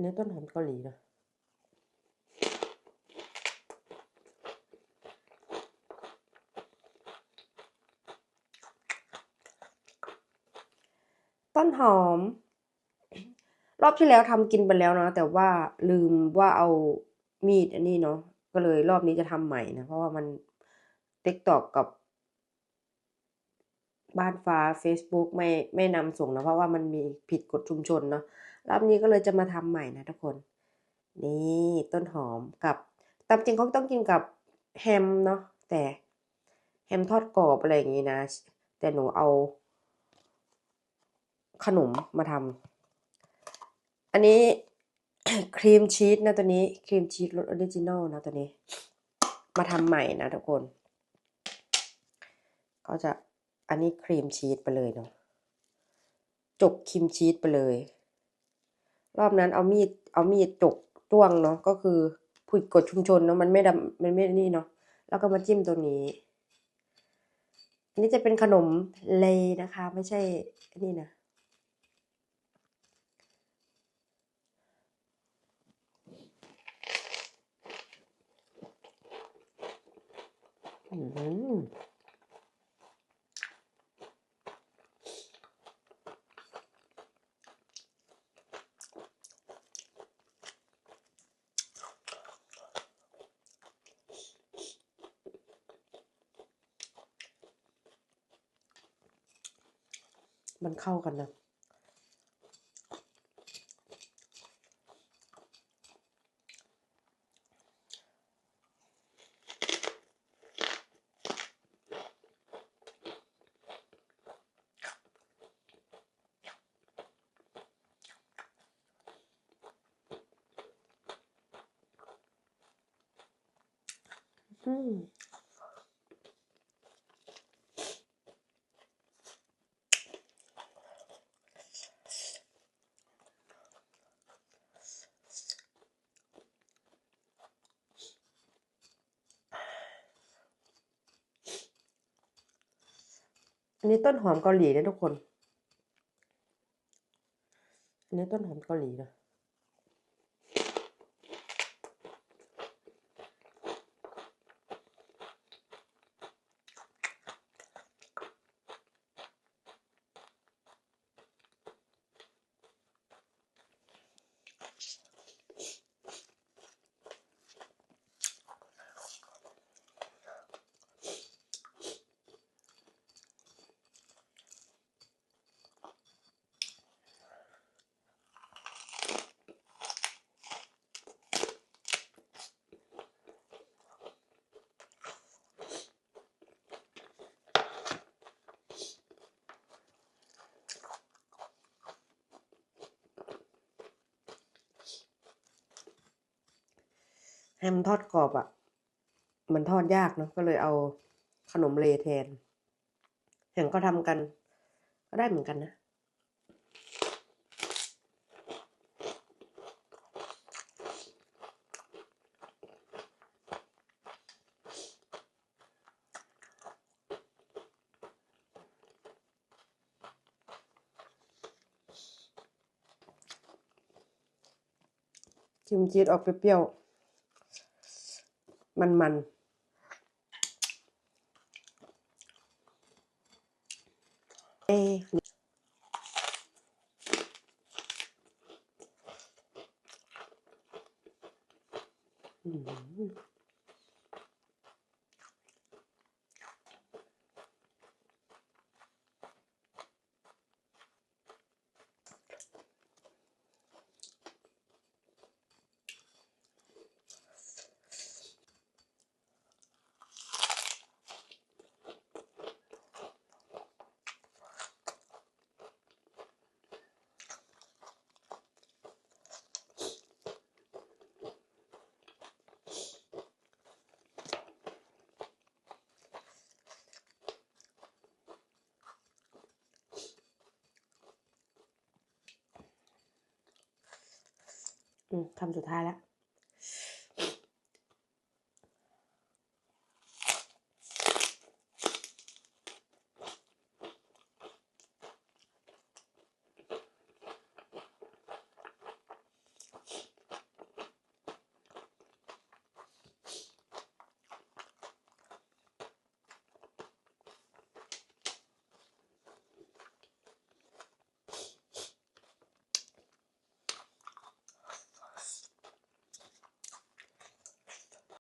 เนื้อต้นหอมเกาหลีนะต้นหอม รอบที่แล้วทำกินไปแล้วนะ แต่ว่าลืมว่าเอามีดอันนี้เนาะก็เลยรอบนี้จะทำใหม่นะ เพราะว่ามันติ๊กตอกกับบ้านฟ้า Facebook ไม่ไม่นำส่งนะ เพราะว่ามันมีผิดกฎชุมชนเนาะ รอบนี้ก็เลยจะมาทำใหม่นะทุกคน นี่ต้นหอมกับตามจริงเขาต้องกินกับแฮมเนาะแต่แฮมทอดกรอบอะไรอย่างงี้นะ แต่หนูเอา ขนมมาทำอันนี้ครีมชีสนะตัวนี้ครีมชีสรสออริจินอลนะตัวนี้ มาทำใหม่นะทุกคน ก็จะอันนี้ครีมชีสไปเลยเนาะจกครีมชีสไปเลย รอบนั้นเอามีดเอามีดจกจ้วงเนาะก็คือผิดกฎชุมชนเนาะมันไม่ดำมันไม่นี่เนาะแล้วก็มาจิ้มตัวนี้ อันนี้จะเป็นขนมเลยนะคะ ไม่ใช่นนี้นะอืม มันเข้ากันนะอืม อันนี้ต้นหอมเกาหลีนะทุกคน อันนี้ต้นหอมเกาหลีนะ แฮมทอดกรอบอะ่ะ มันทอดยากเนอะก็เลยเอาขนมเลแทนเห็นก็ทำกัน ก็ได้เหมือนกันนะ ชิมชีสออกเปรี้ยว ๆมันๆเอ๊ะอืม อืมคำสุดท้ายแล้ว